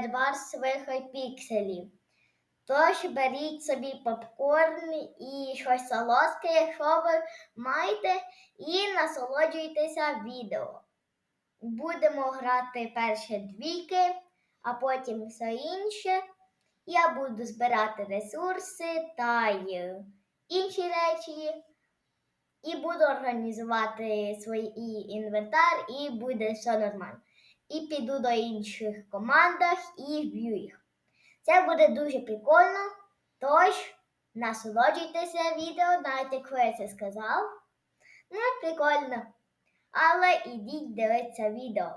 без ваших пікселів. Тож беріть собі попкорн і щось солодке, якщо ви маєте, і насолоджуйтеся відео. Будемо грати перші двійки, а потім все інше. Я буду збирати ресурси та інші речі. І буду організувати свій інвентар, і буде все нормально. І піду до інших командах і вб'ю їх. Це буде дуже прикольно. Тож, насолоджуйтеся відео, якщо я це сказав. Ну, прикольно. Але ідіть дивитися відео.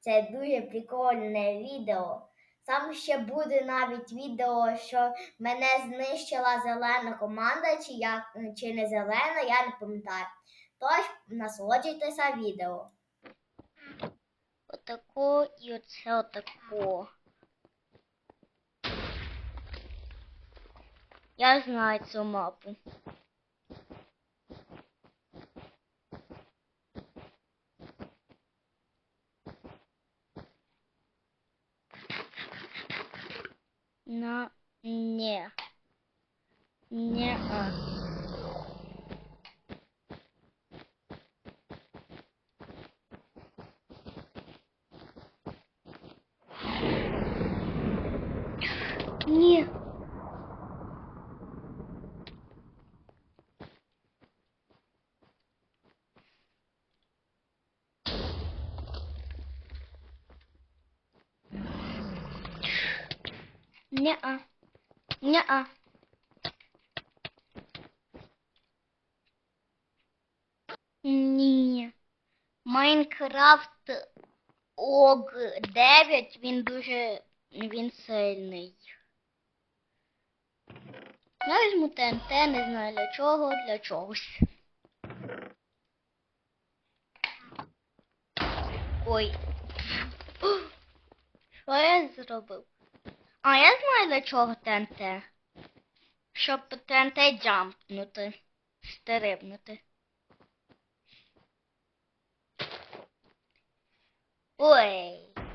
Це дуже прикольне відео. Там ще буде навіть відео, що мене знищила зелена команда, чи, як, чи не зелена, я не пам'ятаю. Тож насолоджуйтеся відео. Отако і оце отако. Я знаю цю мапу. На не. Не а. Не. Не-а. Не-а. Ні. Майнкрафт ОГ 9, він дуже він сильний. Я візьму ТНТ, не знаю для чого, для чогось. Ой. Що я зробив? А, я знаю для чого ТНТ. Щоб ТНТ джампнути. Стерибнути. Ой.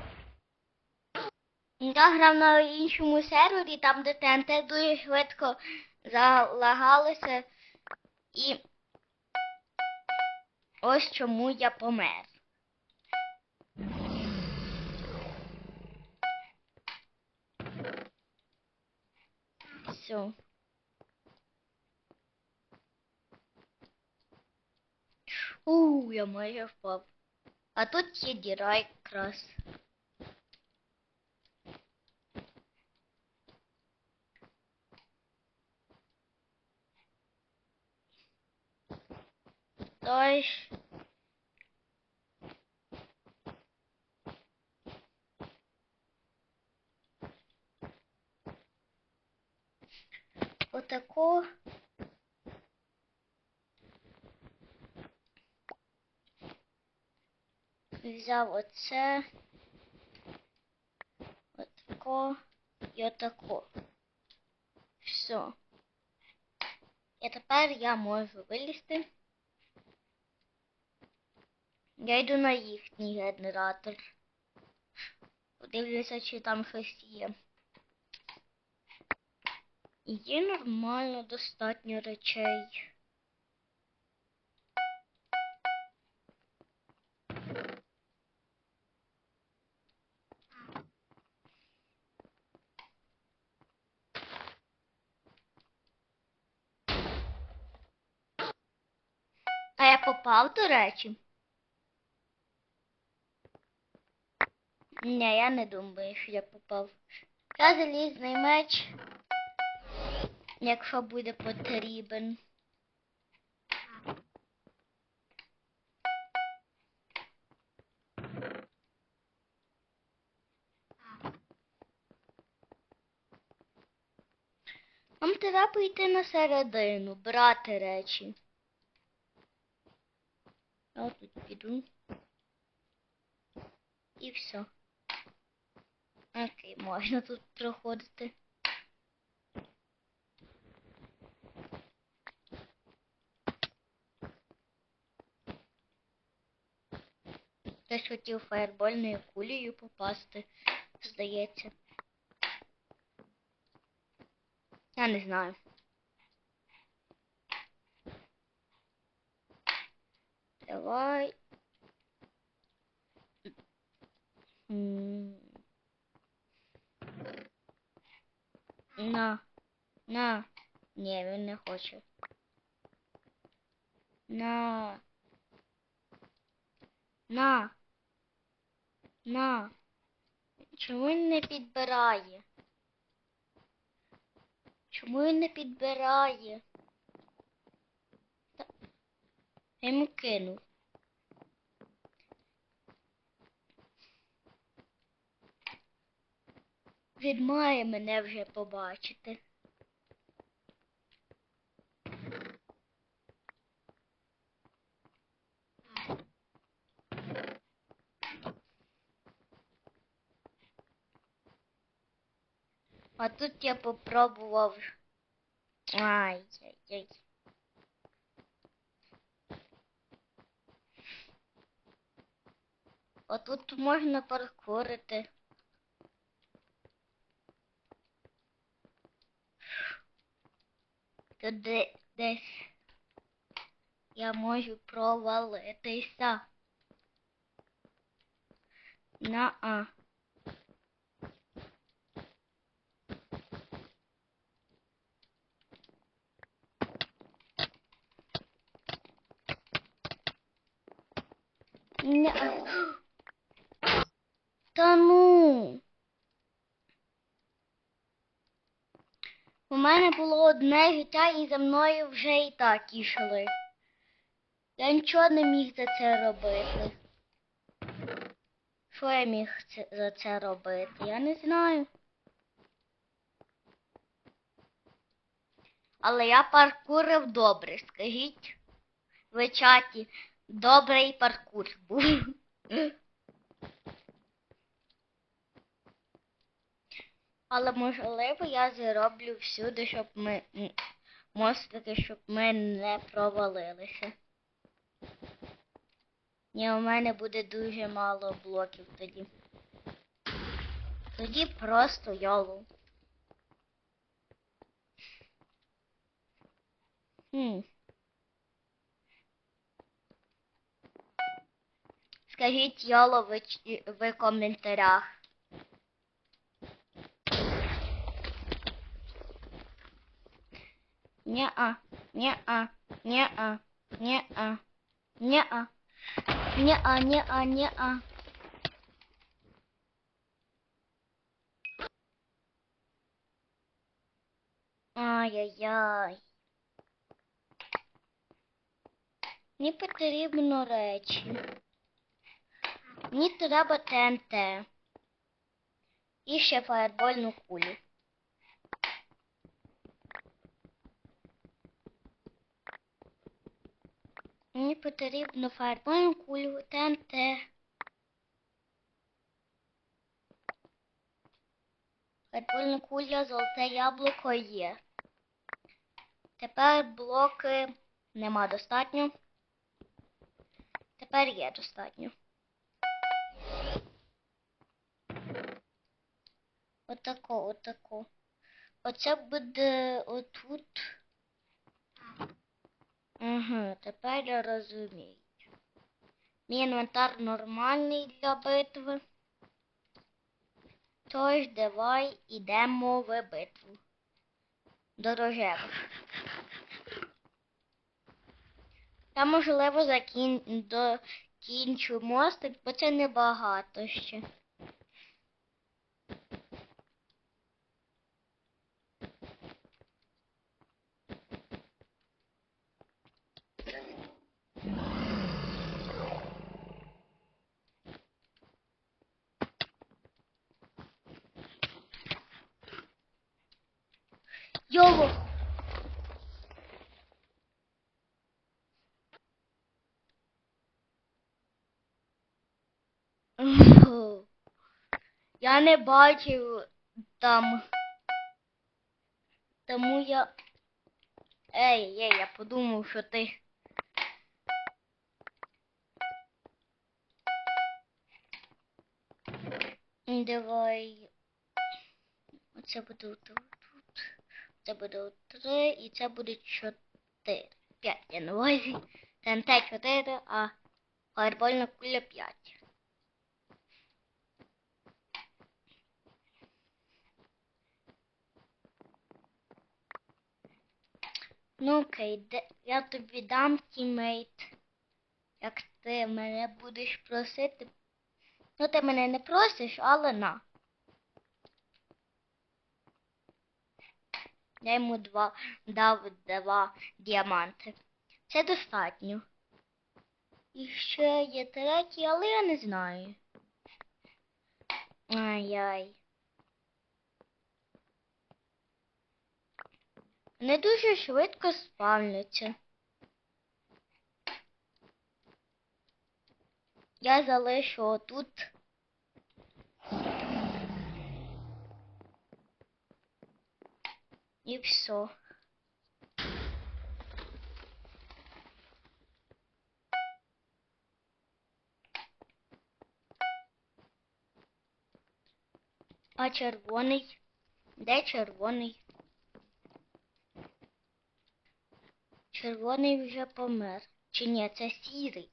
Я грав на іншому сервері, там де ТНТ дуже швидко залагалося. І ось чому я помер. Все. У, я майже впав. А тут є діра якраз. Тож. Отако. Взяв оце. Отако і отако. Все. І тепер я можу вилізти. Я йду на їхній генератор. Подивлюся, чи там щось є. Є нормально достатньо речей. А я попав, до речі? Ні, я не думаю, що я попав. Я залізний меч, якщо буде потрібен. Нам треба йти на середину, брати речі. Я тут піду. І все. Окей, можна тут проходити. Хтось хотів фаєрбольною кулею попасти, здається. Я не знаю. Давай. М На. На. Ні, він не хоче. На. На. На. Чому він не підбирає? Чому він не підбирає? Я йому кинув. Він має мене вже побачити. А тут я попробував. Ай-яй-яй. А тут можна паркурити. Тут де- десь я можу провалитися. На-а. Не. Та ну. У мене було одне життя і за мною вже і так ішли. Я нічого не міг за це робити. Що я міг за це робити? Я не знаю. Але я паркурив добре, скажіть в чаті. Добрий паркур був. Але можливо я зроблю всюди, щоб ми мостики, щоб ми не провалилися. Ні, у мене буде дуже мало блоків тоді. Тоді просто йолу. Хм. Скажіть йоло ви, ви в коментарях. Не-а, не-а, не-а, не-а, не-а, не-а, не-а, не-а. Ай-яй-яй. Мені потрібно речі. Мені треба ТНТ. І ще фаербольну кулю. Мені потрібно фаербольну кулю, ТНТ. Фаербольна куля, золоте яблуко є. Тепер блоки нема достатньо. Тепер є достатньо. Отако, отако. Оце буде отут. Угу, тепер я розумію. Мій інвентар нормальний для битви. Тож давай ідемо в битву. До рожевих. Я, можливо, закін... докінчу мостик, бо це небагато ще. Йово! Я не бачив там. Тому я. Ей, ей, я подумав, що ти. Давай. Оце буде. Це буде 3 і це буде 4. 5 я на увазі. ТНТ 4, а фаербольна куля 5. Ну окей, де, я тобі дам тімейт. Як ти мене будеш просити. Ну, ти мене не просиш, але на. Я йому два, дав два діаманти. Це достатньо. І ще є третій, але я не знаю. Ай-яй. Вони дуже швидко спавняться. Я залишу отут. І все. А червоний? Де червоний? Червоний вже помер. Чи ні, це сірий?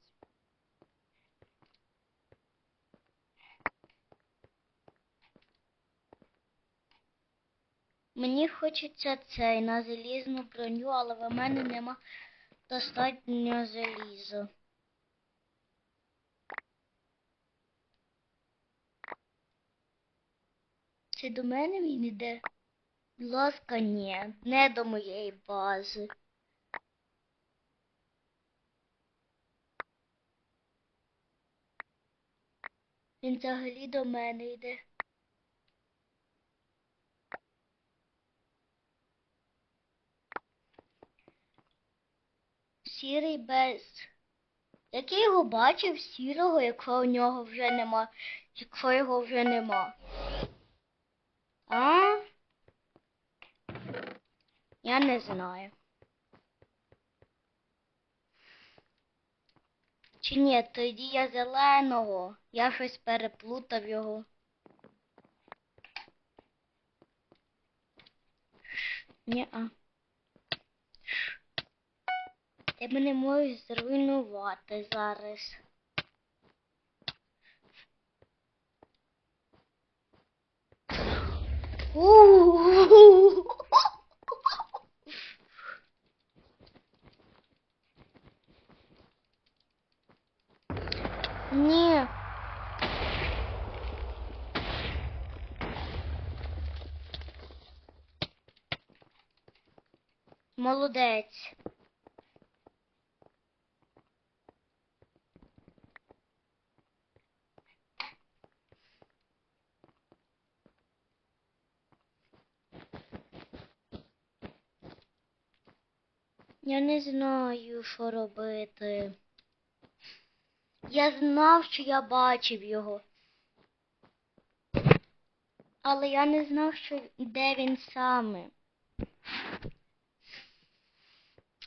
Мені хочеться цей на залізну броню, але в мене нема достатньо заліза. Чи до мене він іде? Будь ласка, ні, не до моєї бази. Він взагалі до мене йде. Сірий без. Як його бачив сірого, якщо у нього вже нема, якщо його вже нема. А? Я не знаю. Чи ні, тоді я зеленого. Я щось переплутав його. Ні-а. Ти мене можеш зруйнувати зараз. Ні. Молодець. Я не знаю, що робити. Я знав, що я бачив його. Але я не знав, що де він саме.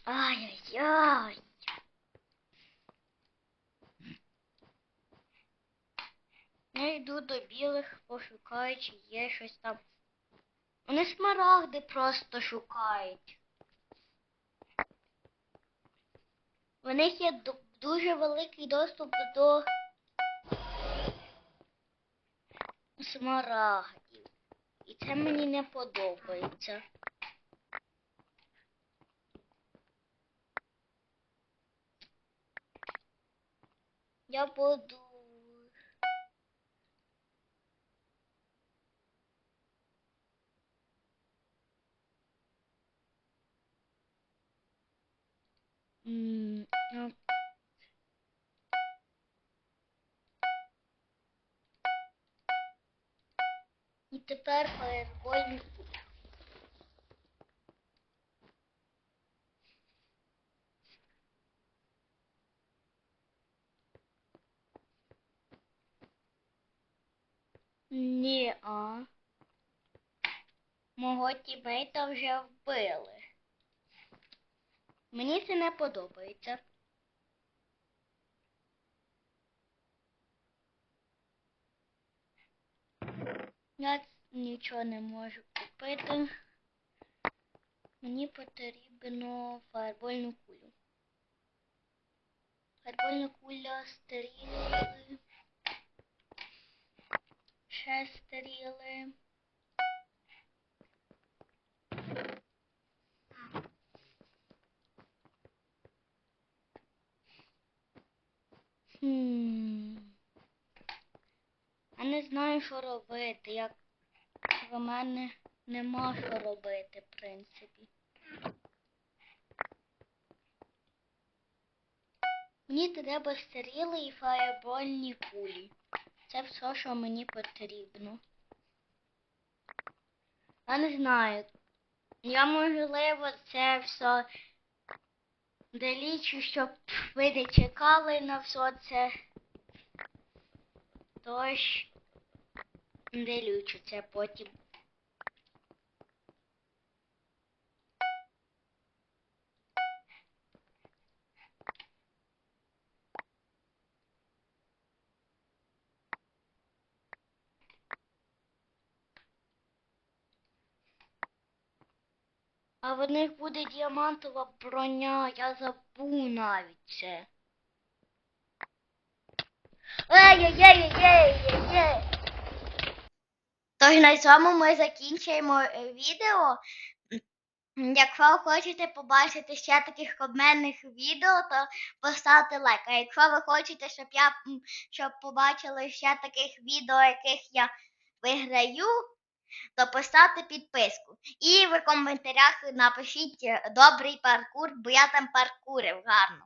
Ай-яй-яй. Я йду до білих, пошукаю, чи є щось там. Вони смарагди просто шукають. У них є ду- дуже великий доступ до смарагдів. І це мені не подобається. Я буду. М, ну, І тепер фаербольний куб. Ні, а. Мого тімейта вже вбили. Мені це не подобається. Я нічого не можу купити. Мені потрібно фаербольну кулю. Фаербольна куля стріли. Ще стріли. Хм. Я не знаю, що робити. Як в мене нема що робити, в принципі. Мені треба стріли і фаєрбольні кулі. Це все, що мені потрібно. Я не знаю. Я можливо це все делічу, щоб ви не чекали на все це. Тож делючу це потім. А в них буде діамантова броня, я забув навіть це. Ей-ей-ей-ей-ей-ей! Тож на цьому ми закінчуємо е, відео. Якщо ви хочете побачити ще таких комедних відео, то поставте лайк. А якщо ви хочете, щоб я щоб побачили ще таких відео, яких я виграю, то поставте підписку. І в коментарях напишіть е, добрий паркур, бо я там паркурив гарно.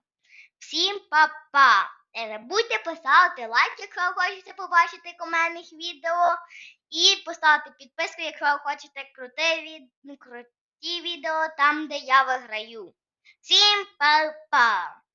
Всім па-па! Не забудьте поставити лайк, якщо ви хочете побачити комедних відео. І поставити підписку, якщо ви хочете крути від... круті відео там, де я виграю. Всім па-па!